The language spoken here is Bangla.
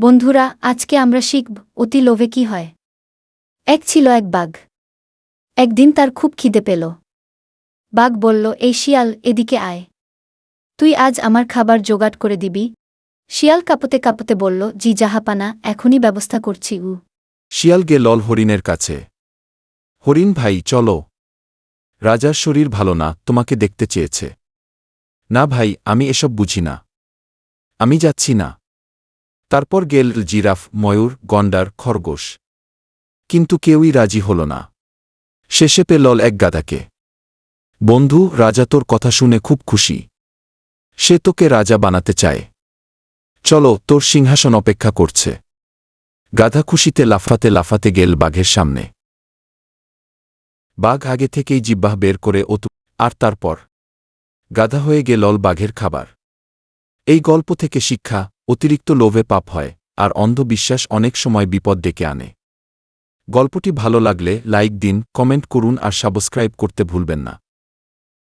বন্ধুরা, আজকে আমরা শিখব অতি লোভে কি হয়। এক ছিল এক বাঘ। একদিন তার খুব খিদে পেল। বাঘ বলল, এই শিয়াল, এদিকে আয়। তুই আজ আমার খাবার জোগাড় করে দিবি? শিয়াল কাঁপতে কাঁপতে বলল, জি, জাহাপানা, এখনই ব্যবস্থা করছি উ শিয়াল গে লল হরিণের কাছে। হরিণ ভাই, চলো। রাজার শরীর ভালো না, তোমাকে দেখতে চেয়েছে। না ভাই, আমি এসব বুঝি না। আমি যাচ্ছি না। তারপর গেল জিরাফ, ময়ূর, গন্ডার, খরগোশ। কিন্তু কেউই রাজি হল না। শেষে পেলল এক গাদাকে। বন্ধু, রাজা তোর কথা শুনে খুব খুশি। সে তোকে রাজা বানাতে চায়। চলো, তোর সিংহাসন অপেক্ষা করছে। গাধা খুশিতে লাফাতে লাফাতে গেল বাঘের সামনে। বাঘ আগে থেকেই জিব্বাহ বের করে অতু আর তারপর? গাধা হয়ে গেলল বাঘের খাবার। এই গল্প থেকে শিক্ষা অতিরিক্ত লোভে পাপ হয়, আর অন্ধবিশ্বাস অনেক সময় বিপদ ডেকে আনে। গল্পটি ভালো লাগলে লাইক দিন, কমেন্ট করুন আর সাবস্ক্রাইব করতে ভুলবেন না।